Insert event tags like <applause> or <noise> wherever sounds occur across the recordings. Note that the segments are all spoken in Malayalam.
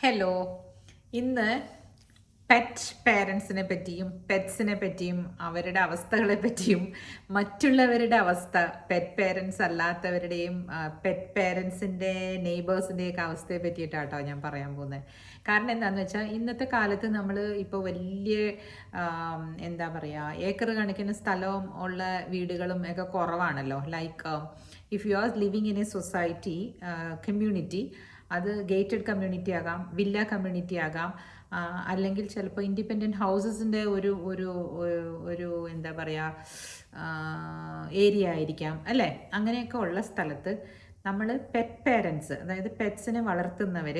ഹലോ ഇന്ന് പെറ്റ് പേരൻസിനെ പറ്റിയും പെറ്റ്സിനെ പറ്റിയും അവരുടെ അവസ്ഥകളെ പറ്റിയും മറ്റുള്ളവരുടെ അവസ്ഥ പെറ്റ് പേരൻസ് അല്ലാത്തവരുടെയും പെറ്റ് പേരൻസിന്റെ നെയ്ബേഴ്സിന്റെയൊക്കെ അവസ്ഥയെ പറ്റിയിട്ടാട്ടോ ഞാൻ പറയാൻ പോകുന്നത് കാരണം എന്താണെന്ന് വെച്ചാൽ ഇന്നത്തെ കാലത്ത് നമ്മൾ ഇപ്പോൾ വലിയ എന്താ പറയുക ഏക്കർ കണക്കിന് സ്ഥലവും ഉള്ള വീടുകളും ഒക്കെ കുറവാണല്ലോ. Like if you are living in a society community അത് ഗേറ്റഡ് കമ്മ്യൂണിറ്റി ആകാം വില്ല കമ്മ്യൂണിറ്റി ആകാം അല്ലെങ്കിൽ ചിലപ്പോൾ ഇൻഡിപെൻഡന്റ് ഹൗസസിന്റെ ഒരു ഒരു ഒരു- എന്താ പറയുക ഏരിയ ആയിരിക്കാം അല്ലേ? അങ്ങനെയൊക്കെ ഉള്ള സ്ഥലത്ത് നമ്മൾ പെറ്റ് പേരൻസ് അതായത് പെറ്റ്സിനെ വളർത്തുന്നവർ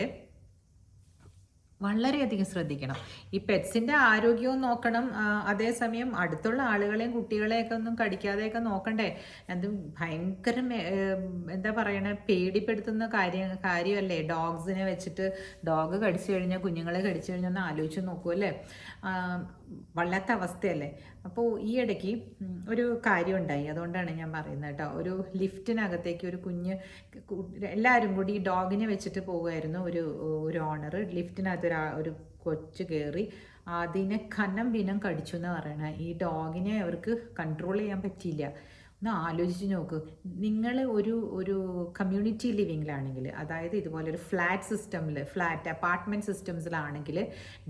വളരെയധികം ശ്രദ്ധിക്കണം. ഈ പെറ്റ്സിന്റെ ആരോഗ്യവും നോക്കണം. അതേസമയം അടുത്തുള്ള ആളുകളെയും കുട്ടികളെയൊക്കെ ഒന്നും കടിക്കാതെയൊക്കെ നോക്കണ്ടേ. എന്ത് ഭയങ്കര എന്താ പറയണേ പേടിപ്പെടുത്തുന്ന കാര്യം കാര്യമല്ലേ? ഡോഗ്സിനെ വെച്ചിട്ട് ഡോഗ് കടിച്ചു കഴിഞ്ഞാൽ കുഞ്ഞുങ്ങളെ കടിച്ചു കഴിഞ്ഞാൽ ഒന്ന് ആലോചിച്ച് നോക്കൂ അല്ലേ? വല്ലാത്ത അവസ്ഥയല്ലേ? അപ്പോൾ ഈ ഇടയ്ക്ക് ഒരു കാര്യം ഉണ്ടായി അതുകൊണ്ടാണ് ഞാൻ പറയുന്നത് കേട്ടോ. ഒരു ലിഫ്റ്റിനകത്തേക്ക് ഒരു കുഞ്ഞ് എല്ലാവരും കൂടി ഈ ഡോഗിനെ വെച്ചിട്ട് പോകുമായിരുന്നു ഒരു ഒരു ഓണർ. ലിഫ്റ്റിനകത്ത് ഒരു ഒരു കൊച്ചു കയറി അതിനെ കനം ബിനം കടിച്ചു എന്ന് പറയണ. ഈ ഡോഗിനെ അവർക്ക് കൺട്രോൾ ചെയ്യാൻ പറ്റിയില്ല. ഒന്ന് ആലോചിച്ച് നോക്ക്. നിങ്ങൾ ഒരു ഒരു കമ്മ്യൂണിറ്റി ലിവിങ്ങിലാണെങ്കിൽ അതായത് ഇതുപോലെ ഒരു ഫ്ലാറ്റ് സിസ്റ്റമിൽ ഫ്ലാറ്റ് അപ്പാർട്ട്മെന്റ് സിസ്റ്റംസിലാണെങ്കിൽ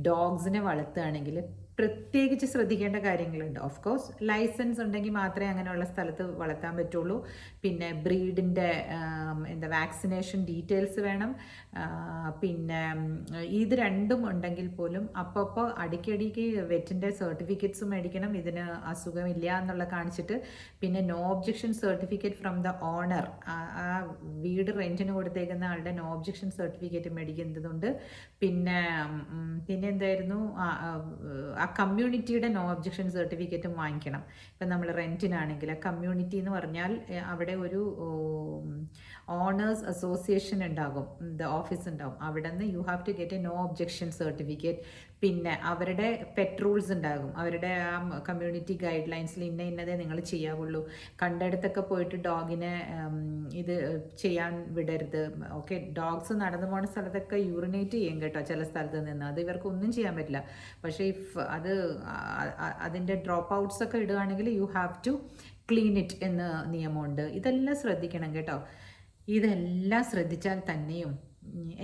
ഡോഗ്സിനെ വളർത്തുകയാണെങ്കിൽ പ്രത്യേകിച്ച് ശ്രദ്ധിക്കേണ്ട കാര്യങ്ങളുണ്ട്. ഓഫ് കോഴ്സ് ലൈസൻസ് ഉണ്ടെങ്കിൽ മാത്രമേ അങ്ങനെയുള്ള സ്ഥലത്ത് വളർത്താൻ പറ്റുള്ളൂ. പിന്നെ ബ്രീഡിന്റെ എന്താ വാക്സിനേഷൻ ഡീറ്റെയിൽസ് വേണം. പിന്നെ ഇത് രണ്ടും ഉണ്ടെങ്കിൽ പോലും അപ്പോൾ അടിക്കടിക്ക് വെറ്റിന്റെ സർട്ടിഫിക്കറ്റ്സ് മേടിക്കണം. ഇതിന് അസുഖമില്ല എന്നുള്ള കാണിച്ചിട്ട് പിന്നെ no objection certificate from the owner ആ വീട് റെന്റിന് കൊടുത്തേക്കുന്ന ആളുടെ നോ ഒബ്ജെക്ഷൻ സർട്ടിഫിക്കറ്റ് മേടിക്കുന്നതുണ്ട്. പിന്നെ പിന്നെ എന്തായിരുന്നു? കമ്മ്യൂണിറ്റിയുടെ നോ ഒബ്ജക്ഷൻ സർട്ടിഫിക്കറ്റും വാങ്ങിക്കണം. ഇപ്പം നമ്മൾ റെന്റിനാണെങ്കിൽ ആ കമ്മ്യൂണിറ്റി എന്ന് പറഞ്ഞാൽ അവിടെ ഒരു ഓണേഴ്സ് അസോസിയേഷൻ ഉണ്ടാകും. ദ ഓഫീസ് ഉണ്ടാകും. അവിടെ നിന്ന് you have to get a no objection certificate പിന്നെ അവരുടെ പെറ്റ് റൂൾസ് ഉണ്ടാകും. അവരുടെ ആ കമ്മ്യൂണിറ്റി ഗൈഡ് ലൈൻസിൽ ഇന്ന ഇന്നതേ നിങ്ങൾ ചെയ്യാവുള്ളൂ. കണ്ടിടത്തൊക്കെ പോയിട്ട് ഡോഗിനെ ഇത് ചെയ്യാൻ വിടരുത്. ഓക്കെ ഡോഗ്സ് നടന്നു പോകുന്ന സ്ഥലത്തൊക്കെ യൂറിനേറ്റ് ചെയ്യും കേട്ടോ ചില സ്ഥലത്ത് നിന്ന്. അത് ഇവർക്ക് ഒന്നും ചെയ്യാൻ പറ്റില്ല. പക്ഷേ ഇഫ് അത് അതിന്റെ ഡ്രോപ്പ് ഔട്ട്സ് ഒക്കെ ഇടുകയാണെങ്കിൽ you have to clean it എന്ന നിയമമുണ്ട്. ഇതെല്ലാം ശ്രദ്ധിക്കണം കേട്ടോ. ഇതെല്ലാം ശ്രദ്ധിച്ചാൽ തന്നെയും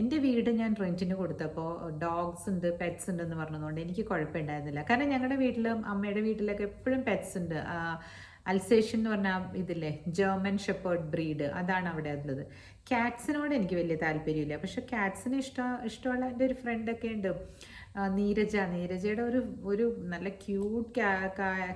എന്റെ വീട് ഞാൻ റെന്റിന് കൊടുത്തപ്പോൾ ഡോഗ്സ് ഉണ്ട് പെറ്റ്സ് ഉണ്ട് എന്ന് പറഞ്ഞതുകൊണ്ട് എനിക്ക് കുഴപ്പമുണ്ടായിരുന്നില്ല. കാരണം ഞങ്ങളുടെ വീട്ടിലും അമ്മയുടെ വീട്ടിലൊക്കെ എപ്പോഴും പെറ്റ്സ് ഉണ്ട്. അൽസേഷൻ എന്ന് പറഞ്ഞാൽ ഇതില്ലേ ജർമ്മൻ ഷെപ്പേർഡ് ബ്രീഡ് അതാണ് അവിടെ ഉള്ളത്. ക്യാറ്റ്സിനോട് എനിക്ക് വലിയ താല്പര്യമില്ല. പക്ഷെ ക്യാറ്റ്സിന് ഇഷ്ടം ഇഷ്ടമുള്ള എന്റെ ഒരു ഫ്രണ്ടൊക്കെ ഉണ്ട്. നീരജ. നീരജയുടെ ഒരു ഒരു നല്ല ക്യൂട്ട്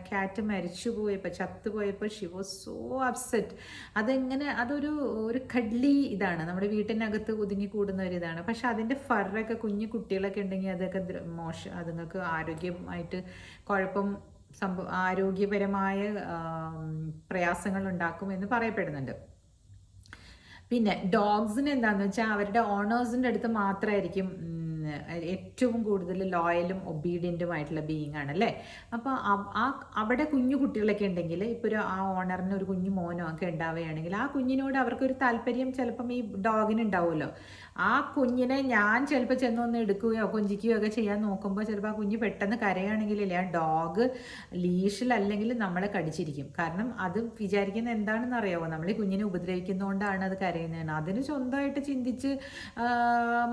ക്യാറ്റ് മരിച്ചു പോയപ്പോൾ ചത്തുപോയപ്പോൾ ഷി വാസ് സോ അപ്സെറ്റ് അതെങ്ങനെ അതൊരു ഒരു കഡ്ലി ഇതാണ്. നമ്മുടെ വീട്ടിനകത്ത് ഒതുങ്ങി കൂടുന്ന ഒരു ഇതാണ്. പക്ഷെ അതിന്റെ ഫറൊക്കെ കുഞ്ഞു കുട്ടികളൊക്കെ ഉണ്ടെങ്കിൽ അതൊക്കെ മോശം അതുങ്ങൾക്ക് ആരോഗ്യമായിട്ട് കുഴപ്പം സംഭവ ആരോഗ്യപരമായ പ്രയാസങ്ങൾ ഉണ്ടാക്കും എന്ന് പറയപ്പെടുന്നുണ്ട്. പിന്നെ ഡോഗ്സിന് എന്താണെന്ന് വെച്ചാൽ അവരുടെ ഓണേഴ്സിന്റെ അടുത്ത് മാത്രമായിരിക്കും ഏറ്റവും കൂടുതൽ ലോയലും ഒബീഡിയന്റുമായിട്ടുള്ള ബീയിങ് ആണ് അല്ലേ? അപ്പോൾ ആ അവിടെ കുഞ്ഞു കുട്ടികളൊക്കെ ഉണ്ടെങ്കിൽ ഇപ്പോൾ ഒരു ആ ഓണറിന് ഒരു കുഞ്ഞു മോനോ ഒക്കെ ഉണ്ടാവുകയാണെങ്കിൽ ആ കുഞ്ഞിനോട് അവർക്കൊരു താല്പര്യം ചിലപ്പം ഈ ഡോഗിന് ഉണ്ടാവുമല്ലോ. ആ കുഞ്ഞിനെ ഞാൻ ചിലപ്പോൾ ചെന്നൊന്ന് എടുക്കുകയോ കൊഞ്ചിക്കുകയോ ഒക്കെ ചെയ്യാൻ നോക്കുമ്പോൾ ചിലപ്പോൾ ആ കുഞ്ഞ് പെട്ടെന്ന് കരയാണെങ്കിലല്ലേ ആ ഡോഗ് ലീഷിൽ ലീഷിലല്ലെങ്കിൽ നമ്മളെ കടിച്ചിരിക്കും. കാരണം അത് വിചാരിക്കുന്ന എന്താണെന്ന് അറിയാമോ നമ്മൾ ഈ കുഞ്ഞിനെ ഉപദ്രവിക്കുന്നതുകൊണ്ടാണ് അത് കരയുന്നതെന്ന്. അതിന് സ്വന്തമായിട്ട് ചിന്തിച്ച്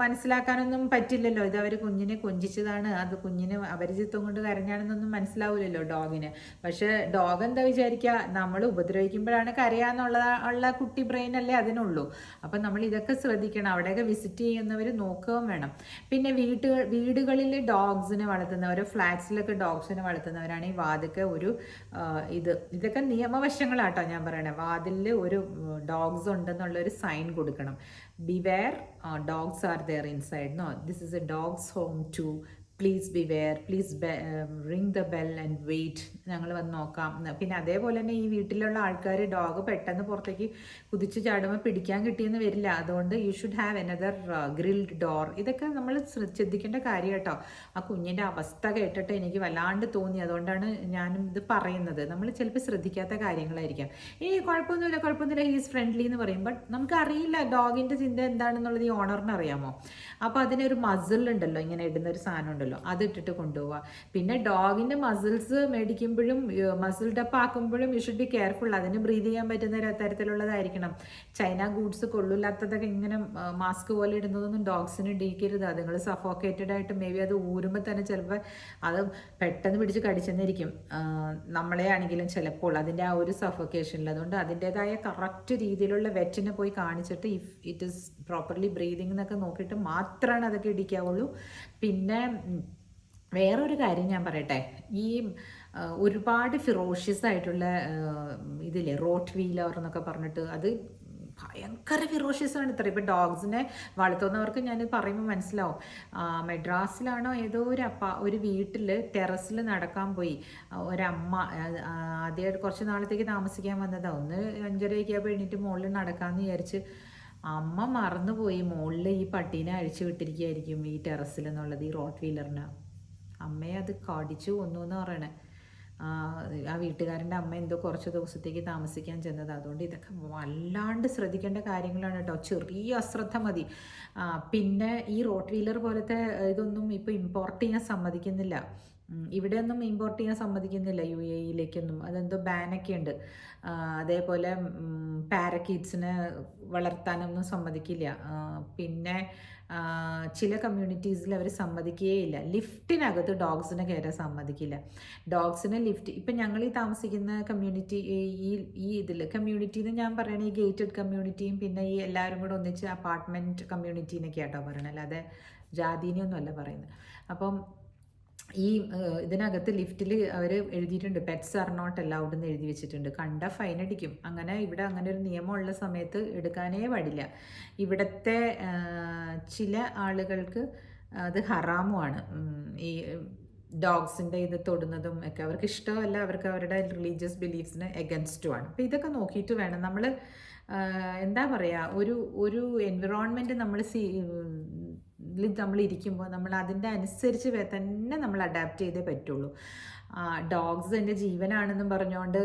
മനസ്സിലാക്കാനൊന്നും പറ്റില്ലല്ലോ. ഇത് അവർ കുഞ്ഞിനെ കൊഞ്ചിച്ചതാണ്. അത് കുഞ്ഞിന് അപരിചിത്വം കൊണ്ട് കരഞ്ഞാണെന്നൊന്നും മനസ്സിലാവില്ലല്ലോ ഡോഗിന് പക്ഷേ ഡോഗ് എന്താ വിചാരിക്കുക നമ്മൾ ഉപദ്രവിക്കുമ്പോഴാണ് കരയാന്നുള്ള ഉള്ള കുട്ടി ബ്രെയിൻ അല്ലേ അതിനുള്ളൂ. അപ്പം നമ്മൾ ഇതൊക്കെ ശ്രദ്ധിക്കണം. അവിടെയൊക്കെ വിസിറ്റ് ചെയ്യുന്നവർ നോക്കുകയും വേണം. പിന്നെ വീട്ടുകൾ വീടുകളിൽ ഡോഗ്സിനെ വളർത്തുന്നവർ ഫ്ലാറ്റ്സിലൊക്കെ ഡോഗ്സിനെ വളർത്തുന്നവരാണ് ഈ വാതിക്ക് ഒരു ഇത്. ഇതൊക്കെ നിയമവശങ്ങളാട്ടോ ഞാൻ പറയണേ. വാതിലിൽ ഒരു ഡോഗ്സ് ഉണ്ടെന്നുള്ളൊരു സൈൻ കൊടുക്കണം. Be beware dogs are there inside no this is a dogs home too please beware please ring the bell and wait ഞങ്ങൾ വന്ന് നോക്കാം. പിന്നെ അതേപോലെ തന്നെ ഈ വീട്ടിലുള്ള ആൾക്കാർ ഡോഗ് പെട്ടെന്ന് പുറത്തേക്ക് കുതിച്ച് ചാടുമ്പോൾ പിടിക്കാൻ കിട്ടിയെന്ന് വരില്ല. അതുകൊണ്ട് you should have another grilled door ഇതൊക്കെ നമ്മൾ ശ്രദ്ധിക്കേണ്ട കാര്യം കേട്ടോ. ആ കുഞ്ഞിന്റെ അവസ്ഥ കേട്ടിട്ട് എനിക്ക് വല്ലാണ്ട് തോന്നി. അതുകൊണ്ടാണ് ഞാനും ഇത് പറയുന്നത്. നമ്മൾ ചിലപ്പോൾ ശ്രദ്ധിക്കാത്ത കാര്യങ്ങളായിരിക്കാം. ഈ കുഴപ്പമൊന്നുമില്ല കുഴപ്പമൊന്നുമില്ല. ഹീസ് ഫ്രണ്ട്ലി എന്ന് പറയും. ബട്ട് നമുക്കറിയില്ല ഡോഗിന്റെ ചിന്ത എന്താണെന്നുള്ളത് ഈ ഓണറിന് അറിയാമോ? അപ്പോൾ അതിനൊരു മസിൽ ഉണ്ടല്ലോ ഇങ്ങനെ ഇടുന്ന ഒരു സാധനം ഉണ്ടല്ലോ. അത് ഇട്ടിട്ട് കൊണ്ടുപോവുക പിന്നെ ഡോഗിന്റെ മസിൽസ് മേടിക്കുമ്പോഴും മസിൽ ഡപ്പ് ആക്കുമ്പോഴും യു ഷുഡ് ബി കെയർഫുൾ അതിന് ബ്രീത് ചെയ്യാൻ പറ്റുന്ന തരത്തിലുള്ളതായിരിക്കണം. ചൈന ഗൂഡ്സ് കൊള്ളില്ലാത്തതൊക്കെ ഇങ്ങനെ മാസ്ക് പോലെ ഇടുന്നതൊന്നും ഡോഗ്സിന് ഇടിക്കരുത്. നിങ്ങൾ സഫോക്കേറ്റഡ് ആയിട്ട് മേ ബി അത് ഊരുമ്പോൾ തന്നെ ചിലപ്പോൾ അത് പെട്ടെന്ന് പിടിച്ച് കടിച്ചെന്നിരിക്കും. നമ്മളെ ആണെങ്കിലും ചിലപ്പോൾ അതിന്റെ ആ ഒരു സഫോക്കേഷനിൽ അതുകൊണ്ട് അതിന്റെതായ കറക്റ്റ് രീതിയിലുള്ള വെറ്റിനെ പോയി കാണിച്ചിട്ട് if it is properly breathing എന്നൊക്കെ നോക്കിയിട്ട് മാത്രമാണ് അതൊക്കെ ഇടിക്കാവുള്ളൂ. പിന്നെ വേറൊരു കാര്യം ഞാൻ പറയട്ടെ. ഈ ഒരുപാട് ഫിറോഷ്യസ് ആയിട്ടുള്ള ഇതില്ലേ റോട്ട് വീലർ എന്നൊക്കെ പറഞ്ഞിട്ട് അത് ഭയങ്കര ഫിറോഷ്യസ് ആണ് ഇത്ര ഇപ്പം ഡോഗ്സിനെ വളർത്തുന്നവർക്ക് ഞാൻ പറയുമ്പോൾ മനസ്സിലാവും. മെഡ്രാസിലാണോ ഏതോ ഒരു അപ്പ ഒരു വീട്ടിൽ ടെറസിൽ നടക്കാൻ പോയി. ഒരമ്മ ആദ്യമായിട്ട് കുറച്ച് നാളത്തേക്ക് താമസിക്കാൻ വന്നതാണ് ഒന്ന് അഞ്ചരയൊക്കെ ആകുമ്പോൾ എണീറ്റ് മുകളിൽ നടക്കാമെന്ന് വിചാരിച്ച് അമ്മ മറന്നുപോയി. മുകളിൽ ഈ പട്ടീനെ അഴിച്ചു വിട്ടിരിക്കുകയായിരിക്കും ഈ ടെറസിൽ എന്നുള്ളത് ഈ റോട്ട് വീലറിന്. അമ്മയെ അത് കടിച്ചു കൊന്നു എന്ന് പറയണേ. ആ, വീട്ടുകാരന്റെ അമ്മ എന്തോ കുറച്ച് ദിവസത്തേക്ക് താമസിക്കാൻ ചെന്നത്. അതുകൊണ്ട് ഇതൊക്കെ വല്ലാണ്ട് ശ്രദ്ധിക്കേണ്ട കാര്യങ്ങളാണ് കേട്ടോ. ചെറിയ അശ്രദ്ധ മതി. പിന്നെ ഈ റോട്ട് വീലർ പോലത്തെ ഇതൊന്നും ഇപ്പോൾ ഇമ്പോർട്ട് ചെയ്യാൻ സമ്മതിക്കുന്നില്ല. ഇവിടെയൊന്നും ഇമ്പോർട്ട് ചെയ്യാൻ സമ്മതിക്കുന്നില്ല യു എ ഇയിലേക്കൊന്നും. അതെന്തോ ബാനൊക്കെ ഉണ്ട്. അതേപോലെ പാരക്കീറ്റ്സിനെ വളർത്താനൊന്നും സമ്മതിക്കില്ല. പിന്നെ ചില കമ്മ്യൂണിറ്റീസിൽ അവർ സമ്മതിക്കുകയില്ല ലിഫ്റ്റിനകത്ത് ഡോഗ്സിനെ കയറാൻ സമ്മതിക്കില്ല. ഡോഗ്സിനെ ലിഫ്റ്റ് ഇപ്പം ഞങ്ങൾ ഈ താമസിക്കുന്ന കമ്മ്യൂണിറ്റി ഈ ഈ ഇതിൽ കമ്മ്യൂണിറ്റി എന്ന് ഞാൻ പറയണ ഈ ഗേറ്റഡ് കമ്മ്യൂണിറ്റിയും പിന്നെ ഈ എല്ലാവരും കൂടെ ഒന്നിച്ച് അപ്പാർട്ട്മെന്റ് കമ്മ്യൂണിറ്റീനൊക്കെ ആട്ടോ പറയണത്. അല്ലാതെ ജാതിനെയൊന്നും അല്ല പറയുന്നത്. അപ്പം ഈ ഇതിനകത്ത് ലിഫ്റ്റിൽ അവർ എഴുതിയിട്ടുണ്ട് പെറ്റ്സ് ആർ നോട്ട് അലൗഡ് എന്ന് എഴുതി വെച്ചിട്ടുണ്ട്. കണ്ട ഫൈൻ അടിക്കും. അങ്ങനെ ഇവിടെ അങ്ങനെ ഒരു നിയമമുള്ള സമയത്ത് എടുക്കാനേ പാടില്ല. ഇവിടുത്തെ ചില ആളുകൾക്ക് അത് ഹറാമുമാണ് ഈ ഡോഗ്സിന്റെ ഇത് തൊടുന്നതും ഒക്കെ അവർക്ക് ഇഷ്ടമല്ല അവർക്ക് അവരുടെ റിലീജിയസ് ബിലീഫ്സിന് എഗൻസ്റ്റുമാണ് അപ്പോൾ ഇതൊക്കെ നോക്കിയിട്ട് വേണം. നമ്മൾ എന്താ പറയുക ഒരു ഒരു എൻവിറോൺമെന്റ് നമ്മൾ നമ്മൾ ഇരിക്കുമ്പോൾ നമ്മൾ അതിന്റെ അനുസരിച്ച് തന്നെ നമ്മൾ അഡാപ്റ്റ് ചെയ്തേ പറ്റുള്ളൂ. ഡോഗ്സ് എന്റെ ജീവനാണെന്നും പറഞ്ഞുകൊണ്ട്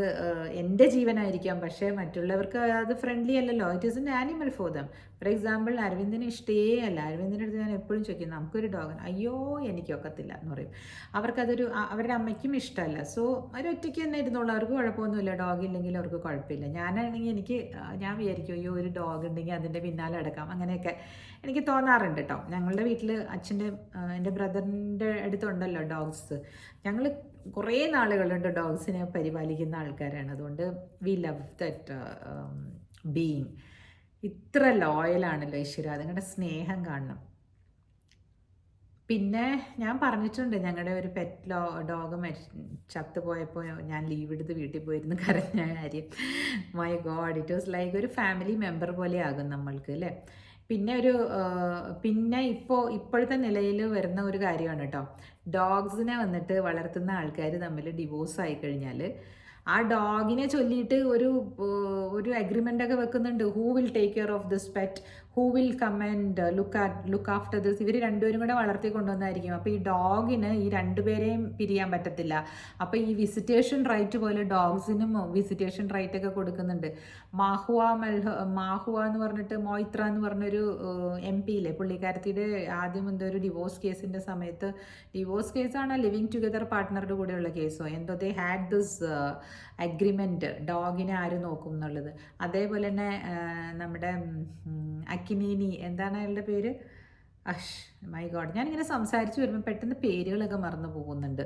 എന്റെ ജീവനായിരിക്കാം. പക്ഷേ മറ്റുള്ളവർക്ക് അത് ഫ്രണ്ട്ലി അല്ലല്ലോ. It is an animal for them for example അരവിന്ദിന് ഇഷ്ടേ അല്ല അരവിന്ദിന്റെ അടുത്ത് ഞാൻ എപ്പോഴും ചോദിക്കും നമുക്കൊരു ഡോഗ് അയ്യോ എനിക്കൊക്കത്തില്ല എന്ന് പറയും. അവർക്കതൊരു അവരുടെ അമ്മയ്ക്കും ഇഷ്ടമല്ല സോ അവർ ഒറ്റയ്ക്ക് തന്നെ ഇരുന്നുള്ളൂ അവർക്ക് കുഴപ്പമൊന്നുമില്ല. ഡോഗ് ഇല്ലെങ്കിൽ അവർക്ക് കുഴപ്പമില്ല. ഞാനാണെങ്കിൽ എനിക്ക് ഞാൻ വിചാരിക്കും അയ്യോ ഒരു ഡോഗ് ഉണ്ടെങ്കിൽ അതിന്റെ പിന്നാലെ അടക്കാം അങ്ങനെയൊക്കെ എനിക്ക് തോന്നാറുണ്ട് കേട്ടോ ഞങ്ങളുടെ വീട്ടിൽ അച്ഛന്റെ എന്റെ ബ്രദറിന്റെ അടുത്തുണ്ടല്ലോ ഡോഗ്സ് ഞങ്ങൾ കുറേ നാളുകളുണ്ട് ഡോഗ്സിനെ പരിപാലിക്കുന്ന ആൾക്കാരാണ്. അതുകൊണ്ട് വി ലവ് ദറ്റ് ബീയിങ് ഇത്ര ലോയലാണല്ലോ ഈശ്വര. അതുങ്ങളുടെ സ്നേഹം കാണണം. പിന്നെ ഞാൻ പറഞ്ഞിട്ടുണ്ട് ഞങ്ങളുടെ ഒരു പെറ്റ് ലോ ഡോഗ് മരി ചത്തുപോയപ്പോൾ ഞാൻ ലീവ് എടുത്ത് വീട്ടിൽ പോയിരുന്നു കരഞ്ഞ കാര്യം. My God it was like ഒരു ഫാമിലി മെമ്പർ പോലെ ആകും നമ്മൾക്ക് അല്ലേ? പിന്നെ ഒരു പിന്നെ ഇപ്പോൾ ഇപ്പോഴത്തെ നിലയിൽ വരുന്ന ഒരു കാര്യമാണ് കേട്ടോ ഡോഗ്സിനെ വന്നിട്ട് വളർത്തുന്ന ആൾക്കാർ തമ്മിൽ ഡിവോഴ്സ് ആയി കഴിഞ്ഞാൽ ആ ഡോഗിനെ ചൊല്ലിയിട്ട് ഒരു ഒരു അഗ്രിമെന്റ് ഒക്കെ വെക്കുന്നുണ്ട്. Who will take care of this pet who will come and look at look after this ഇവർ രണ്ടുപേരും കൂടെ വളർത്തി കൊണ്ടുവന്നായിരിക്കും. അപ്പോൾ ഈ ഡോഗിന് ഈ രണ്ടുപേരെയും പിരിയാൻ പറ്റത്തില്ല. അപ്പോൾ ഈ വിസിറ്റേഷൻ റൈറ്റ് പോലെ ഡോഗ്സിനും വിസിറ്റേഷൻ റൈറ്റ് ഒക്കെ കൊടുക്കുന്നുണ്ട്. മാഹുവ മൽഹ മാഹുവ എന്ന് പറഞ്ഞിട്ട് മോയിത്ര എന്ന് പറഞ്ഞൊരു എം പി ഇല്ലേ? പുള്ളിക്കാരത്തിയുടെ ആദ്യം എന്തോ ഒരു ഡിവോഴ്സ് കേസിന്റെ സമയത്ത് ഡിവോഴ്സ് കേസാണ് ലിവിങ് ടുഗദർ പാർട്ട്ണറുടെ കൂടെയുള്ള കേസോ എന്തോ ദേ ഹാഡ് ദിസ് അഗ്രിമെന്റ് ഡോഗിനെ ആര് നോക്കും എന്നുള്ളത്. അതേപോലെ തന്നെ നമ്മുടെ ഉം, എന്താണ് അയാളുടെ പേര്? അഷ് മൈ ഗോഡ് ഞാനിങ്ങനെ സംസാരിച്ച് വരുമ്പോൾ പെട്ടെന്ന് പേരുകളൊക്കെ മറന്നു പോകുന്നുണ്ട്.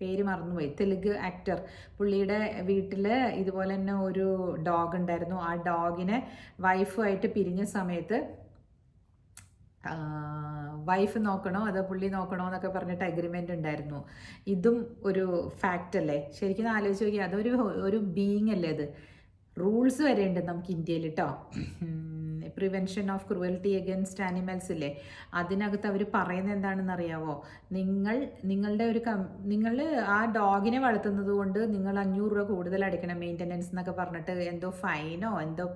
പേര് മറന്നുപോയി. തെലുങ്ക് ആക്ടർ പുള്ളിയുടെ വീട്ടിൽ ഇതുപോലെ തന്നെ ഒരു ഡോഗ് ഉണ്ടായിരുന്നു. ആ ഡോഗിനെ വൈഫുമായിട്ട് പിരിഞ്ഞ സമയത്ത് വൈഫ് നോക്കണോ അതോ പുള്ളി നോക്കണോ എന്നൊക്കെ പറഞ്ഞിട്ട് അഗ്രിമെന്റ് ഉണ്ടായിരുന്നു. ഇതും ഒരു ഫാക്റ്റ് അല്ലേ? ശരിക്കും ആലോചിച്ച് നോക്കിയാൽ അതൊരു ഒരു ബീങ് അല്ലേ അത്? റൂൾസ് വരെ ഉണ്ട് നമുക്ക് ഇന്ത്യയിൽ കേട്ടോ prevention of cruelty against animals ഇല്ലേ? അതിനകത്ത് അവർ പറയുന്നത് എന്താണെന്ന് അറിയാവോ നിങ്ങൾ നിങ്ങളുടെ ഒരു കം നിങ്ങൾ ആ ഡോഗിനെ വളർത്തുന്നത് കൊണ്ട് നിങ്ങൾ അഞ്ഞൂറ് രൂപ കൂടുതൽ അടിക്കണം മെയിന്റനൻസ് എന്നൊക്കെ പറഞ്ഞിട്ട് എന്തോ ഫൈനോ എന്തോ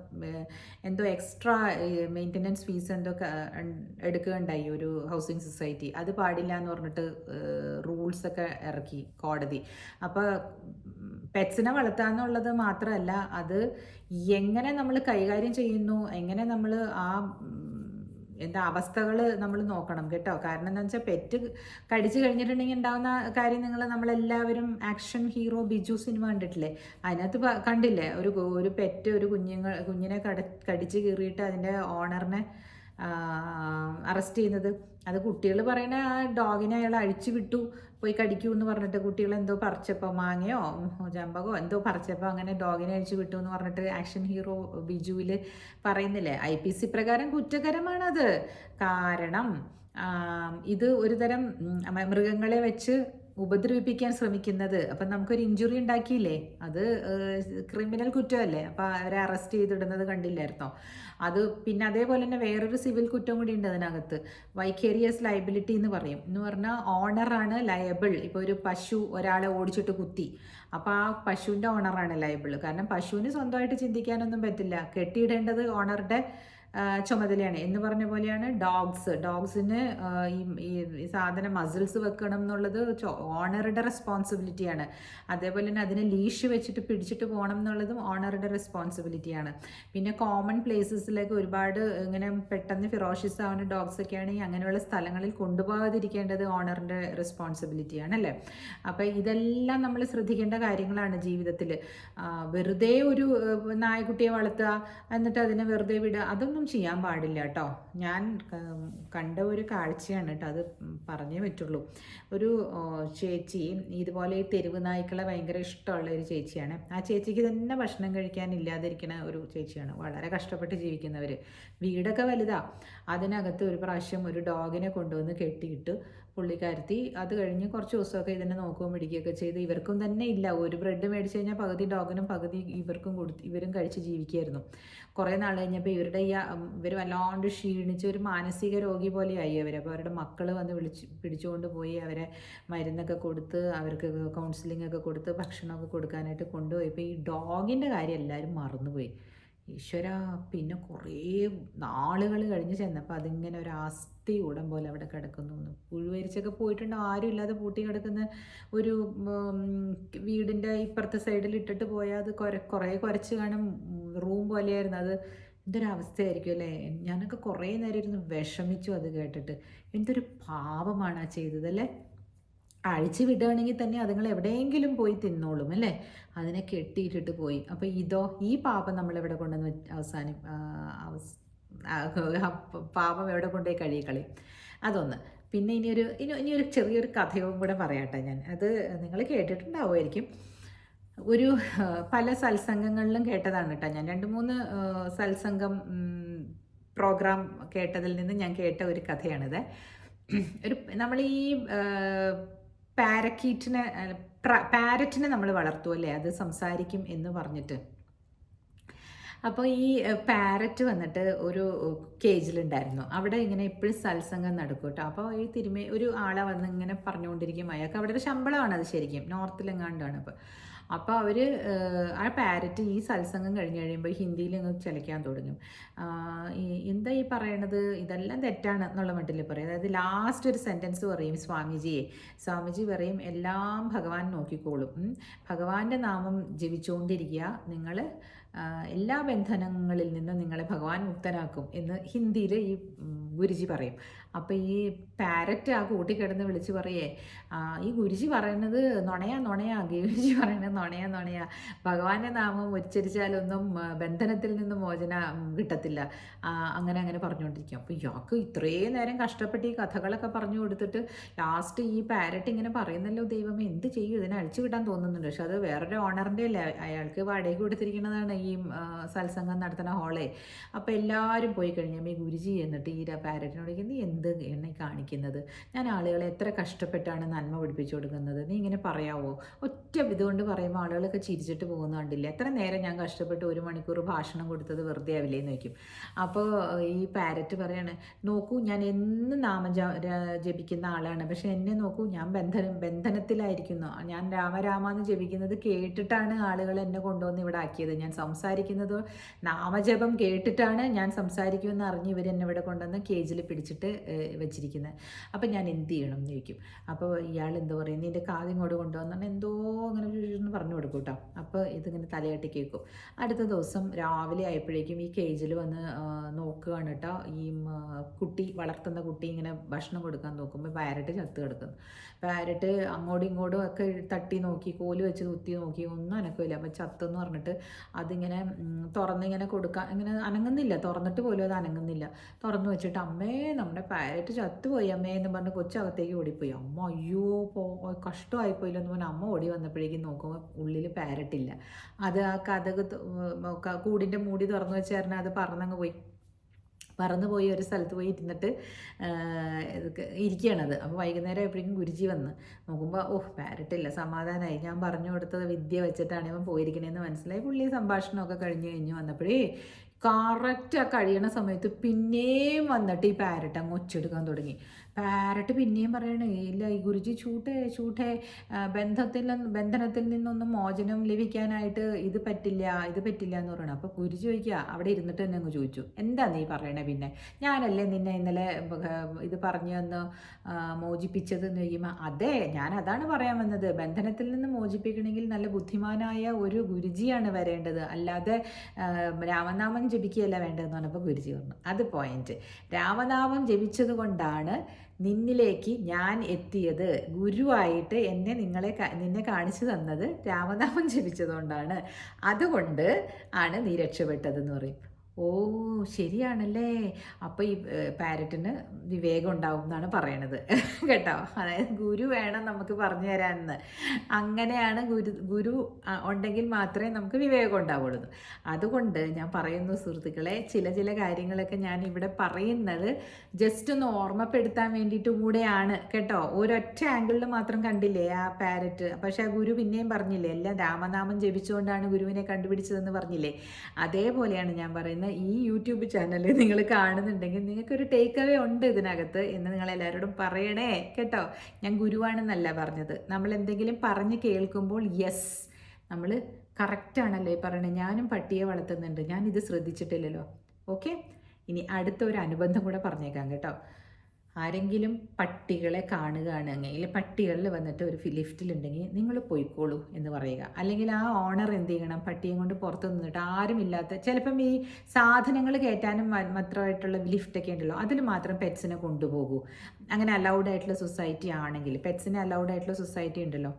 എന്തോ എക്സ്ട്രാ മെയിന്റനൻസ് ഫീസ് എന്തോ എടുക്കുകയുണ്ടായി ഒരു ഹൗസിംഗ് സൊസൈറ്റി അത് പാടില്ല എന്ന് പറഞ്ഞിട്ട് റൂൾസ് ഒക്കെ ഇറക്കി കോടതി. അപ്പോൾ പെറ്റ്സിനെ വളർത്തുക എന്നുള്ളത് മാത്രമല്ല അത് എങ്ങനെ നമ്മൾ കൈകാര്യം ചെയ്യുന്നു എങ്ങനെ നമ്മൾ ആ എന്താ അവസ്ഥകൾ നമ്മൾ നോക്കണം കേട്ടോ. കാരണം എന്താ വെച്ചാൽ പെറ്റ് കടിച്ചു കഴിഞ്ഞിട്ടുണ്ടെങ്കിൽ ഉണ്ടാകുന്ന കാര്യം നിങ്ങൾ നമ്മളെല്ലാവരും ആക്ഷൻ ഹീറോ ബിജു സിനിമ കണ്ടിട്ടില്ലേ? അതിനകത്ത് കണ്ടില്ലേ? ഒരു ഒരു പെറ്റ് ഒരു കുഞ്ഞുങ്ങൾ കുഞ്ഞിനെ കട കടിച്ചു കീറിയിട്ട് അതിന്റെ ഓണറിനെ അറസ്റ്റ് ചെയ്യുന്നത്. അത് കുട്ടികൾ പറയണ ആ ഡോഗിനെ അയാൾ അഴിച്ചു വിട്ടു. പോയി കടിക്കൂ എന്ന് പറഞ്ഞിട്ട് കുട്ടികൾ എന്തോ പറിച്ചപ്പോൾ മാങ്ങയോ ജമ്പകോ എന്തോ പറിച്ചപ്പോൾ അങ്ങനെ ഡോഗിനെ അഴിച്ചു വിട്ടു എന്ന് പറഞ്ഞിട്ട് ആക്ഷൻ ഹീറോ ബിജുവിൽ പറയുന്നില്ലേ? ഐ പി സി പ്രകാരം കുറ്റകരമാണത്. കാരണം ഇത് ഒരുതരം മൃഗങ്ങളെ വെച്ച് ഉപദ്രവിപ്പിക്കാൻ ശ്രമിക്കുന്നത്. അപ്പം നമുക്കൊരു ഇഞ്ചുറി ഉണ്ടാക്കിയില്ലേ? അത് ക്രിമിനൽ കുറ്റമല്ലേ? അപ്പോൾ അവരെ അറസ്റ്റ് ചെയ്തിടുന്നത് കണ്ടില്ലായിരുന്നോ? അത് പിന്നെ അതേപോലെ തന്നെ വേറൊരു സിവിൽ കുറ്റം കൂടി ഉണ്ട് അതിനകത്ത്. വൈക്കേരിയസ് ലയബിലിറ്റി എന്ന് പറയും. എന്ന് പറഞ്ഞാൽ ഓണറാണ് ലയബിൾ ഇപ്പോൾ ഒരു പശു ഒരാളെ ഓടിച്ചിട്ട് കുത്തി. അപ്പോൾ ആ പശുവിന്റെ ഓണറാണ് ലയബിൾ കാരണം പശുവിന് സ്വന്തമായിട്ട് ചിന്തിക്കാനൊന്നും പറ്റില്ല. കെട്ടിയിടേണ്ടത് ഓണറുടെ ചുമതലയാണ്. എന്ന് പറഞ്ഞ പോലെയാണ് ഡോഗ്സ് ഡോഗ്സിന് ഈ സാധനം മസിൽസ് വെക്കണം എന്നുള്ളത് ഓണറുടെ റെസ്പോൺസിബിലിറ്റിയാണ് അതേപോലെ തന്നെ അതിനെ ലീഷ് വെച്ചിട്ട് പിടിച്ചിട്ട് പോകണം എന്നുള്ളതും ഓണറുടെ റെസ്പോൺസിബിലിറ്റിയാണ് പിന്നെ കോമൺ പ്ലേസസിലേക്ക് ഒരുപാട് ഇങ്ങനെ പെട്ടെന്ന് ഫിറോഷ്യസ് ആവുന്ന ഡോഗ്സ് ഒക്കെ ആണെങ്കിൽ അങ്ങനെയുള്ള സ്ഥലങ്ങളിൽ കൊണ്ടുപോകാതിരിക്കേണ്ടത് ഓണറിന്റെ റെസ്പോൺസിബിലിറ്റിയാണ് അല്ലേ? അപ്പോൾ ഇതെല്ലാം നമ്മൾ ശ്രദ്ധിക്കേണ്ട കാര്യങ്ങളാണ് ജീവിതത്തിൽ വെറുതെ ഒരു നായക്കുട്ടിയെ വളർത്തുക എന്നിട്ട് അതിനെ വെറുതെ വിടുക അതൊന്നും ചെയ്യാൻ പാടില്ല കേട്ടോ. ഞാൻ കണ്ട ഒരു കാഴ്ചയാണ് കേട്ടോ. അത് പറഞ്ഞേ പറ്റുള്ളൂ. ഒരു ചേച്ചി ഇതുപോലെ ഈ തെരുവ് നായ്ക്കളെ ഭയങ്കര ഇഷ്ടമുള്ള ഒരു ചേച്ചിയാണ്. ആ ചേച്ചിക്ക് തന്നെ ഭക്ഷണം കഴിക്കാൻ ഇല്ലാതിരിക്കുന്ന ഒരു ചേച്ചിയാണ്. വളരെ കഷ്ടപ്പെട്ട് ജീവിക്കുന്നവർ വീടൊക്കെ വലുതാണ് അതിനകത്ത് ഒരു പ്രാവശ്യം ഒരു ഡോഗിനെ കൊണ്ടുവന്ന് കെട്ടിയിട്ട് പുള്ളിക്കാരത്തി. അത് കഴിഞ്ഞ് കുറച്ച് ദിവസമൊക്കെ ഇതിനെ നോക്കുകയും പിടിക്കുകയൊക്കെ ചെയ്ത് ഇവർക്കും തന്നെ ഇല്ല. ഒരു ബ്രെഡ് മേടിച്ച് കഴിഞ്ഞാൽ പകുതി ഡോഗിനും പകുതി ഇവർക്കും കൊടുത്ത് ഇവരും കഴിച്ച് ജീവിക്കുമായിരുന്നു കുറേ നാൾ കഴിഞ്ഞപ്പോൾ ഇവരുടെ ഈ ഇവർ വല്ലാണ്ട് ക്ഷീണിച്ച് ഒരു മാനസിക രോഗി പോലെയായി അവർ അപ്പോൾ അവരുടെ മക്കൾ വന്ന് വിളിച്ച് പിടിച്ചുകൊണ്ട് പോയി അവരെ മരുന്നൊക്കെ കൊടുത്ത് അവർക്ക് കൗൺസിലിംഗ് ഒക്കെ കൊടുത്ത് ഭക്ഷണമൊക്കെ കൊടുക്കാനായിട്ട് കൊണ്ടുപോയി. ഇപ്പോൾ ഈ ഡോഗിന്റെ കാര്യം എല്ലാവരും മറന്നുപോയി. ഈശ്വര പിന്നെ കുറേ നാളുകൾ കഴിഞ്ഞ് ചെന്നപ്പോൾ അതിങ്ങനെ ഒരു അസ്ഥി ഉടം പോലെ അവിടെ കിടക്കുന്നു. പുഴുവരിച്ചൊക്കെ പോയിട്ടുണ്ട്. ആരും ഇല്ലാതെ പൂട്ടി കിടക്കുന്ന ഒരു വീടിന്റെ ഇപ്പുറത്തെ സൈഡിൽ ഇട്ടിട്ട് പോയാൽ അത് കുര കുറേ കുരച്ച് കാണും റൂം പോലെയായിരുന്നു. അത് എന്തൊരവസ്ഥയായിരിക്കും അല്ലേ? ഞാനൊക്കെ കുറേ നേരം ഇരുന്ന് വിഷമിച്ചു അത് കേട്ടിട്ട്. എന്തൊരു പാപമാണ് ആ ചെയ്തത് അല്ലേ? അഴിച്ചു വിടുകയാണെങ്കിൽ തന്നെ അതുങ്ങൾ എവിടെയെങ്കിലും പോയി തിന്നോളും അല്ലേ? അതിനെ കെട്ടിയിട്ടിട്ട് പോയി. അപ്പോൾ ഇതോ ഈ പാപം നമ്മളിവിടെ കൊണ്ടുവന്ന് അവസാനി പാപം എവിടെ കൊണ്ടുപോയി കഴുകിക്കളയും? അതൊന്ന്. പിന്നെ ഇനിയൊരു ഇനി ഇനിയൊരു ചെറിയൊരു കഥയും കൂടെ പറയട്ടെ ഞാൻ. അത് നിങ്ങൾ കേട്ടിട്ടുണ്ടാവുമായിരിക്കും. ഒരു പല സത്സംഗങ്ങളിലും കേട്ടതാണ് കേട്ടോ ഞാൻ. രണ്ട് മൂന്ന് സത്സംഗം പ്രോഗ്രാം കേട്ടതിൽ നിന്ന് ഞാൻ കേട്ട ഒരു കഥയാണിത്. ഒരു നമ്മൾ ഈ പാരക്കീറ്റിനെ പാരറ്റിനെ നമ്മൾ വളർത്തും അല്ലേ? അത് സംസാരിക്കും എന്ന് പറഞ്ഞിട്ട്. അപ്പോൾ ഈ പാരറ്റ് വന്നിട്ട് ഒരു കേജിലുണ്ടായിരുന്നു. അവിടെ ഇങ്ങനെ എപ്പോഴും സത്സംഗം നടക്കും കേട്ടോ. അപ്പോൾ ഈ തിരുമേ ഒരു ആളെ വന്ന് ഇങ്ങനെ പറഞ്ഞുകൊണ്ടിരിക്കും. അയാൾക്ക് അവിടെ ഒരു ശമ്പളമാണ് അത് ശരിക്കും. നോർത്തിലെങ്ങാണ്ടാണ് അപ്പോൾ. അപ്പോൾ അവർ ആ പാരറ്റ് ഈ സത്സംഗം കഴിഞ്ഞ് കഴിയുമ്പോൾ ഹിന്ദിയിൽ അങ്ങ് ചലിക്കാൻ തുടങ്ങും. എന്താ ഈ പറയണത്? ഇതെല്ലാം തെറ്റാണ് എന്നുള്ള മട്ടിൽ പറയും. അതായത് ലാസ്റ്റ് ഒരു സെന്റൻസ് പറയും സ്വാമിജിയെ. സ്വാമിജി പറയും എല്ലാം ഭഗവാൻ നോക്കിക്കോളും. ഭഗവാന്റെ നാമം ജപിച്ചുകൊണ്ടിരിക്കുക നിങ്ങൾ എല്ലാ ബന്ധനങ്ങളിൽ നിന്നും നിങ്ങളെ ഭഗവാൻ മുക്തനാക്കും എന്ന് ഹിന്ദിയിൽ ഈ ഗുരുജി പറയും. അപ്പോൾ ഈ പാരറ്റ് ആ കൂട്ടിക്കിടന്ന് വിളിച്ച് പറയേ ഈ ഗുരുജി പറയുന്നത് നുണയാ നുണയാ ഗുരുജി പറയുന്നത് നുണയാ നുണയാ. ഭഗവാന്റെ നാമം ഉച്ചരിച്ചാലൊന്നും ബന്ധനത്തിൽ നിന്ന് മോചന കിട്ടത്തില്ല. അങ്ങനെ അങ്ങനെ പറഞ്ഞുകൊണ്ടിരിക്കും. അപ്പോൾ ഇയാൾക്ക് ഇത്രയും നേരം കഷ്ടപ്പെട്ട് ഈ കഥകളൊക്കെ പറഞ്ഞു കൊടുത്തിട്ട് ലാസ്റ്റ് ഈ പാരറ്റ് ഇങ്ങനെ പറയുന്നല്ലോ ദൈവം എന്ത് ചെയ്യും? ഇതിനെ അഴിച്ചു കിട്ടാൻ തോന്നുന്നുണ്ട്. പക്ഷെ അത് വേറൊരു ഓണറിന്റെ അല്ലേ? അയാൾക്ക് വാടകയ്ക്ക് കൊടുത്തിരിക്കുന്നതാണ് ഈ സത്സംഗം നടത്തുന്ന ഹോളേ അപ്പോൾ എല്ലാവരും പോയി കഴിഞ്ഞപ്പോൾ ഈ ഗുരുജി എന്നിട്ട് ഈ പാരറ്റിനോട് എന്ത് എന്നെ കാണിക്കുന്നത്? ഞാൻ ആളുകളെ എത്ര കഷ്ടപ്പെട്ടാണ് നന്മ പഠിപ്പിച്ചു കൊടുക്കുന്നത്? നീ ഇങ്ങനെ പറയാവോ? ഒറ്റ ഇതുകൊണ്ട് പറയുമ്പോൾ ആളുകളൊക്കെ ചിരിച്ചിട്ട് പോകുന്ന കണ്ടില്ല? എത്ര നേരം ഞാൻ കഷ്ടപ്പെട്ട് ഒരു മണിക്കൂർ ഭാഷണം കൊടുത്തത് വെറുതെ ആവില്ലേ എന്ന് വയ്ക്കും അപ്പോൾ ഈ പാരറ്റ് പറയാണ് നോക്കൂ ഞാൻ എന്ന് നാമം ജപിക്കുന്ന ആളാണ്. പക്ഷെ എന്നെ നോക്കൂ ഞാൻ ബന്ധനം ബന്ധനത്തിലായിരിക്കുന്നു. ഞാൻ രാമരാമ എന്ന് ജപിക്കുന്നത് കേട്ടിട്ടാണ് ആളുകൾ എന്നെ കൊണ്ടുവന്ന് ഇവിടെ ആക്കിയത്. ഞാൻ സംസാരിക്കുന്നത് നാമജപം കേട്ടിട്ടാണ് ഞാൻ സംസാരിക്കുമെന്ന് അറിഞ്ഞ് ഇവർ എന്നെ ഇവിടെ കൊണ്ടുവന്ന് കേജിൽ പിടിച്ചിട്ട് വെച്ചിരിക്കുന്നത് അപ്പം ഞാൻ എന്ത് ചെയ്യണം എന്ന് ചോദിക്കും. അപ്പോൾ ഇയാൾ എന്താ പറയുക നിന്റെ കാതിങ്ങോട് കൊണ്ടുവന്നാണ് എന്തോ അങ്ങനെ എന്ന് പറഞ്ഞു കൊടുക്കും കേട്ടോ. അപ്പോൾ ഇതിങ്ങനെ തലയാട്ടി കേൾക്കും. അടുത്ത ദിവസം രാവിലെ ആയപ്പോഴേക്കും ഈ കേജിൽ വന്ന് നോക്കുകയാണ് കേട്ടോ. ഈ കുട്ടി വളർത്തുന്ന കുട്ടി ഇങ്ങനെ ഭക്ഷണം കൊടുക്കാൻ നോക്കുമ്പോൾ പാരറ്റ് ചത്ത് കിടക്കുന്നു. പാരറ്റ് അങ്ങോട്ടും ഇങ്ങോട്ടും ഒക്കെ തട്ടി നോക്കി കോൽ വെച്ച് കുത്തി നോക്കി ഒന്നും അനക്കില്ല അപ്പം ചത്തെന്ന് പറഞ്ഞിട്ട് അതിങ്ങനെ തുറന്നിങ്ങനെ കൊടുക്കാൻ ഇങ്ങനെ അനങ്ങുന്നില്ല. തുറന്നിട്ട് പോലും അത് അനങ്ങുന്നില്ല. തുറന്നു വെച്ചിട്ട് അമ്മേ നമ്മുടെ പാരറ്റ് ചത്തുപോയി അമ്മേ എന്ന് പറഞ്ഞ് കൊച്ചകത്തേക്ക് ഓടിപ്പോയി. അമ്മ അയ്യോ പോ കഷ്ടമായിപ്പോയില്ലെന്ന് പറഞ്ഞ അമ്മ ഓടി വന്നപ്പോഴേക്കും നോക്കുമ്പോൾ ഉള്ളിൽ പാരറ്റില്ല അത് ആ കഥക് കൂടിന്റെ മൂടി തുറന്നു വെച്ചായിരുന്നു അത് പറന്നങ്ങ് പോയി. പറന്നു പോയി ഒരു സ്ഥലത്ത് പോയി ഇരുന്നിട്ട് ഇരിക്കുകയാണത് അപ്പോൾ വൈകുന്നേരം എപ്പോഴേക്കും ഗുരുജി വന്ന് നോക്കുമ്പോൾ ഓഹ് പാരറ്റില്ല സമാധാനമായി ഞാൻ പറഞ്ഞു കൊടുത്തത് വിദ്യ വെച്ചിട്ടാണ് ഇവൻ പോയിരിക്കണേന്ന് മനസ്സിലായി. പുള്ളി സംഭാഷണമൊക്കെ കഴിഞ്ഞ് കഴിഞ്ഞ് വന്നപ്പോഴേ കറക്റ്റ് ആ കഴിയണ സമയത്ത് പിന്നെയും വന്നിട്ട് ഈ പാരറ്റ് അങ്ങ് ഒച്ചെടുക്കാൻ തുടങ്ങി. പാരറ്റ് പിന്നെയും പറയണേ ഇല്ല ഈ ഗുരുജി ചൂട്ടേ ചൂട്ടേ ബന്ധത്തിൽ ബന്ധനത്തിൽ നിന്നൊന്നും മോചനം ലഭിക്കാനായിട്ട് ഇത് പറ്റില്ല ഇത് പറ്റില്ല എന്ന് പറയണം. അപ്പോൾ ഗുരുജി ചോദിക്കുക അവിടെ ഇരുന്നിട്ട് തന്നെ അങ്ങ് ചോദിച്ചു. എന്താ നീ പറയണേ പിന്നെ? ഞാനല്ലേ നിന്നെ ഇന്നലെ ഇത് പറഞ്ഞു തന്ന് മോചിപ്പിച്ചത് എന്ന് ചോദിക്കുമ്പോൾ അതെ ഞാൻ അതാണ് പറയാൻ വന്നത്. ബന്ധനത്തിൽ നിന്ന് മോചിപ്പിക്കണമെങ്കിൽ നല്ല ബുദ്ധിമാനായ ഒരു ഗുരുജിയാണ് വരേണ്ടത്. അല്ലാതെ രാമനാമം ജപിക്കുകയല്ല വേണ്ടതെന്ന് പറഞ്ഞപ്പോൾ ഗുരുജി പറഞ്ഞു. അത് പോയിന്റ് രാമനാമം ജപിച്ചത് കൊണ്ടാണ് നിന്നിലേക്ക് ഞാൻ എത്തിയത്. ഗുരുവായിട്ട് എന്നെ നിങ്ങളെ നിന്നെ കാണിച്ചു തന്നത് രാമനാമം ജപിച്ചതുകൊണ്ടാണ്. അതുകൊണ്ട് ആണ് നീ രക്ഷപ്പെട്ടതെന്ന് പറയും. ഓ ശരിയാണല്ലേ. അപ്പോൾ ഈ പാരറ്റിന് വിവേകം ഉണ്ടാവും എന്നാണ് പറയണത്. കേട്ടോ? അതായത് ഗുരു വേണം നമുക്ക് പറഞ്ഞു തരാമെന്ന് അങ്ങനെയാണ് ഗുരു ഗുരു ഉണ്ടെങ്കിൽ മാത്രമേ നമുക്ക് വിവേകം ഉണ്ടാവുള്ളൂ. അതുകൊണ്ട് ഞാൻ പറയുന്നു സുഹൃത്തുക്കളെ ചില ചില കാര്യങ്ങളൊക്കെ ഞാൻ ഇവിടെ പറയുന്നത് ജസ്റ്റ് ഒന്ന് ഓർമ്മപ്പെടുത്താൻ വേണ്ടിയിട്ട് കൂടെയാണ്. കേട്ടോ? ഒരൊറ്റ ആംഗിളിൽ മാത്രം കണ്ടില്ലേ ആ പാരറ്റ്? പക്ഷേ ആ ഗുരു പിന്നെയും പറഞ്ഞില്ലേ എല്ലാം രാമനാമം ജപിച്ചുകൊണ്ടാണ് ഗുരുവിനെ കണ്ടുപിടിച്ചതെന്ന് പറഞ്ഞില്ലേ? അതേപോലെയാണ് ഞാൻ പറയുന്നത്. ഈ യൂട്യൂബ് ചാനൽ നിങ്ങൾ കാണുന്നുണ്ടെങ്കിൽ നിങ്ങൾക്കൊരു ടേക്ക് അവേ ഉണ്ട് ഇതിനകത്ത് എന്ന് നിങ്ങൾ എല്ലാവരോടും പറയണേ. കേട്ടോ? ഞാൻ ഗുരുവാണെന്നല്ല പറഞ്ഞത്. നമ്മൾ എന്തെങ്കിലും പറഞ്ഞ് കേൾക്കുമ്പോൾ യെസ് നമ്മൾ കറക്റ്റാണല്ലേ പറയണേ. ഞാനും പട്ടിയെ വളർത്തുന്നുണ്ട്. ഞാൻ ഇത് ശ്രദ്ധിച്ചിട്ടില്ലല്ലോ. ഓക്കെ ഇനി അടുത്ത ഒരു അനുബന്ധം കൂടെ പറഞ്ഞേക്കാം കേട്ടോ. ആരെങ്കിലും പട്ടികളെ കാണുകയാണെങ്കിൽ പട്ടികളിൽ വന്നിട്ട് ഒരു ലിഫ്റ്റിലുണ്ടെങ്കിൽ നിങ്ങൾ പോയിക്കോളൂ എന്ന് പറയുക. അല്ലെങ്കിൽ ആ ഓണർ എന്ത് ചെയ്യണം? പട്ടിയും കൊണ്ട് പുറത്ത് നിന്നിട്ട് ആരുമില്ലാത്ത ചിലപ്പം ഈ സാധനങ്ങൾ കയറ്റാനും മാത്രമായിട്ടുള്ള ലിഫ്റ്റൊക്കെ ഉണ്ടല്ലോ അതിൽ മാത്രം പെറ്റ്സിനെ കൊണ്ടുപോകൂ. അങ്ങനെ അലൗഡ് ആയിട്ടുള്ള സൊസൈറ്റി ആണെങ്കിൽ പെറ്റ്സിനെ അലൗഡ് ആയിട്ടുള്ള സൊസൈറ്റി ഉണ്ടല്ലോ.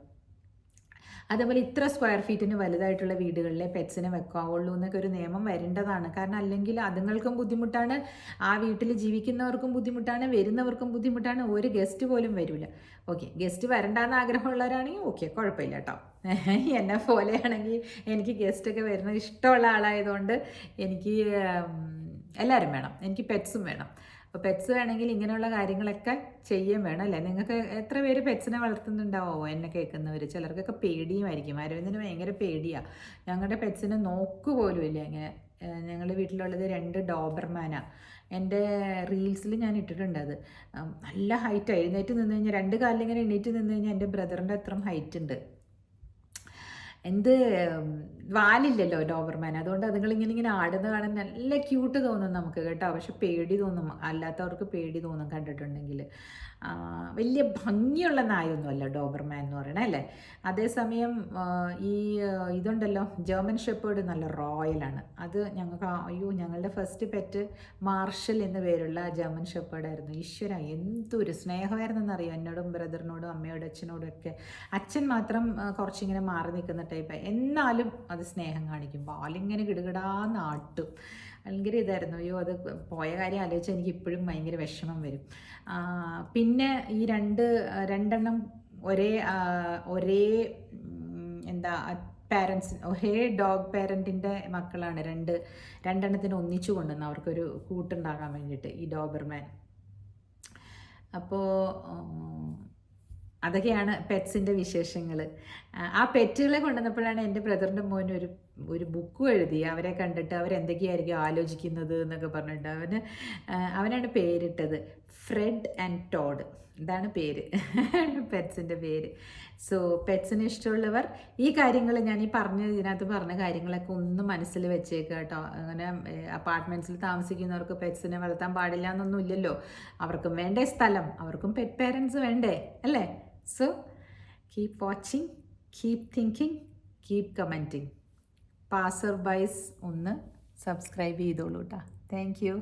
അതേപോലെ ഇത്ര സ്ക്വയർ ഫീറ്റിന് വലുതായിട്ടുള്ള വീടുകളിലെ പെറ്റ്സിനെ വെക്കാവുള്ളൂ എന്നൊക്കെ ഒരു നിയമം വരേണ്ടതാണ്. കാരണം അല്ലെങ്കിൽ അതുങ്ങൾക്കും ബുദ്ധിമുട്ടാണ് ആ വീട്ടിൽ ജീവിക്കുന്നവർക്കും ബുദ്ധിമുട്ടാണ് വരുന്നവർക്കും ബുദ്ധിമുട്ടാണ് ഒരു ഗസ്റ്റ് പോലും വരില്ല ഓക്കെ ഗസ്റ്റ് വരണ്ടെന്ന് ആഗ്രഹമുള്ളവരാണെങ്കിൽ ഓക്കെ കുഴപ്പമില്ല കേട്ടോ <laughs> എന്നെ പോലെയാണെങ്കിൽ എനിക്ക് ഗസ്റ്റൊക്കെ വരുന്നത് ഇഷ്ടമുള്ള ആളായതുകൊണ്ട് എനിക്ക് എല്ലാവരും വേണം. എനിക്ക് പെറ്റ്സും വേണം. അപ്പോൾ പെറ്റ്സ് വേണമെങ്കിൽ ഇങ്ങനെയുള്ള കാര്യങ്ങളൊക്കെ ചെയ്യാൻ വേണം അല്ലേ? നിങ്ങൾക്ക് എത്ര പേര് പെറ്റ്സിനെ വളർത്തുന്നുണ്ടാവോ? എന്നെ കേൾക്കുന്നവർ ചിലർക്കൊക്കെ പേടിയുമായിരിക്കും. അരവിന്ദിന് ഭയങ്കര പേടിയാ. ഞങ്ങളുടെ പെറ്റ്സിനെ നോക്ക് പോലും ഇല്ല ഇങ്ങനെ. ഞങ്ങളുടെ വീട്ടിലുള്ളത് രണ്ട് ഡോബർമാനാണ് എന്റെ റീൽസിൽ ഞാൻ ഇട്ടിട്ടുണ്ട് അത്. നല്ല ഹൈറ്റ് എഴുന്നേറ്റ് നിന്ന് കഴിഞ്ഞാൽ രണ്ട് കാലിലിങ്ങനെ എണീറ്റ് നിന്ന് കഴിഞ്ഞാൽ എന്റെ ബ്രദറിന്റെ അത്രയും ഹൈറ്റ് ഉണ്ട്. എന്ത് വാലില്ലല്ലോ ഡോബർമാൻ അതുകൊണ്ട് അതുങ്ങളിങ്ങനെ ഇങ്ങനെ ആടുന്ന കാണാൻ നല്ല ക്യൂട്ട് തോന്നും നമുക്ക് കേട്ടോ. പക്ഷെ പേടി തോന്നും. അല്ലാത്തവർക്ക് പേടി തോന്നും കണ്ടിട്ടുണ്ടെങ്കിൽ വലിയ ഭംഗിയുള്ള നായൊന്നുമല്ല ഡോബർമാൻ എന്ന് പറയണേ അല്ലേ? അതേസമയം ഈ ഇതുണ്ടല്ലോ ജർമ്മൻ ഷെപ്പേർഡ് നല്ല റോയലാണ്. അത് ഞങ്ങൾക്ക് അയ്യോ ഞങ്ങളുടെ ഫസ്റ്റ് പെറ്റ് മാർഷൽ എന്ന പേരുള്ള ജർമ്മൻ ഷെപ്പേർഡായിരുന്നു ഈശ്വര എന്തൊരു സ്നേഹമായിരുന്നെന്നറിയാം എന്നോടും ബ്രദറിനോടും അമ്മയോടും അച്ഛനോടും ഒക്കെ. അച്ഛൻ മാത്രം കുറച്ചിങ്ങനെ മാറി നിൽക്കുന്ന ടൈപ്പ് എന്നാലും അത് സ്നേഹം കാണിക്കും. പാലിങ്ങനെ കിടുകിടാന്ന് ആട്ടും. ഭയങ്കര ഇതായിരുന്നു. അയ്യോ അത് പോയ കാര്യം ആലോചിച്ചാൽ എനിക്ക് ഇപ്പോഴും ഭയങ്കര വിഷമം വരും. പിന്നെ ഈ രണ്ട് രണ്ടെണ്ണം ഒരേ ഒരേ എന്താ പാരൻസ് ഒരേ ഡോഗ് പാരന്റിന്റെ മക്കളാണ് രണ്ട് രണ്ടെണ്ണത്തിന് ഒന്നിച്ചു കൊണ്ടുവന്ന് അവർക്കൊരു കൂട്ടുണ്ടാകാൻ വേണ്ടിയിട്ട് ഈ ഡോബർമാൻ അപ്പോൾ അതൊക്കെയാണ് പെറ്റ്സിന്റെ വിശേഷങ്ങൾ ആ പെറ്റുകളെ കൊണ്ടുവന്നപ്പോഴാണ് എന്റെ ബ്രദറിന്റെ മോൻ ഒരു ഒരു ബുക്കും എഴുതി. അവരെ കണ്ടിട്ട് അവരെന്തൊക്കെയായിരിക്കും ആലോചിക്കുന്നത് എന്നൊക്കെ പറഞ്ഞിട്ട് അവന് അവനാണ് പേരിട്ടത്. Fred and Todd. ഇതാണ് പേര്. <laughs> പെറ്റ്സിന്റെ പേര്. സോ പെറ്റ്സിന് ഇഷ്ടമുള്ളവർ ഈ കാര്യങ്ങൾ ഞാൻ ഈ പറഞ്ഞ ഇതിനകത്ത് പറഞ്ഞ കാര്യങ്ങളൊക്കെ ഒന്ന് മനസ്സിൽ വെച്ചേക്കുക കേട്ടോ. അങ്ങനെ അപ്പാർട്ട്മെന്റ്സിൽ താമസിക്കുന്നവർക്ക് പെറ്റ്സിനെ വളർത്താൻ പാടില്ല എന്നൊന്നും ഇല്ലല്ലോ. അവർക്കും വേണ്ടേ സ്ഥലം. അവർക്കും പെറ്റ് പേരൻസ് വേണ്ടേ അല്ലേ? So keep watching keep thinking keep commenting passers-by ഒന്ന് സബ്സ്ക്രൈബ് ചെയ്തോളൂ കേട്ടോ താങ്ക് യു